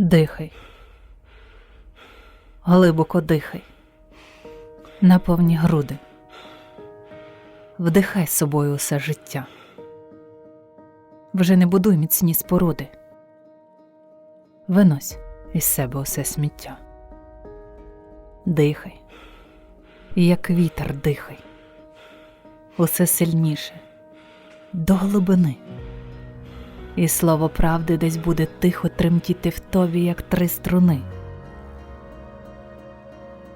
Дихай. Глибоко дихай. Наповні груди. Вдихай собою усе життя. Вже не будуй міцні споруди. Винось із себе усе сміття. Дихай, як вітер дихай. Усе сильніше, до глибини. І слово правди десь буде тихо тремтіти в тобі, як три струни.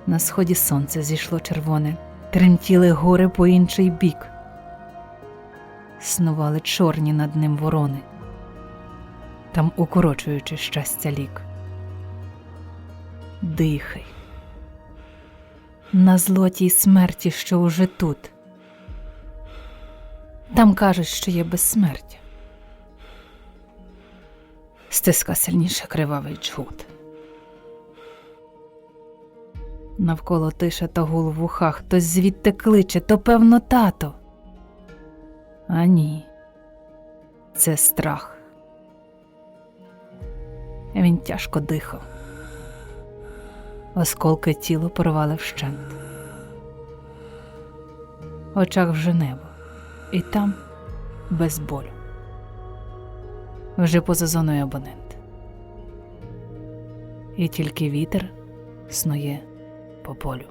На сході сонце зійшло червоне, тремтіли гори по інший бік. Снували чорні над ним ворони, там укорочуючи щастя лік. Дихай. На злотій смерті, що уже тут. Там кажуть, що є безсмертя. Стиска сильніше кривавий джгут. Навколо тиша та гул в ухах, хтось звідти кличе, то певно тато. А ні, це страх. Він тяжко дихав. Осколки тіло порвали вщент. В очах вже небо, і там без болю. Вже поза зоною абонент. І тільки вітер снує по полю.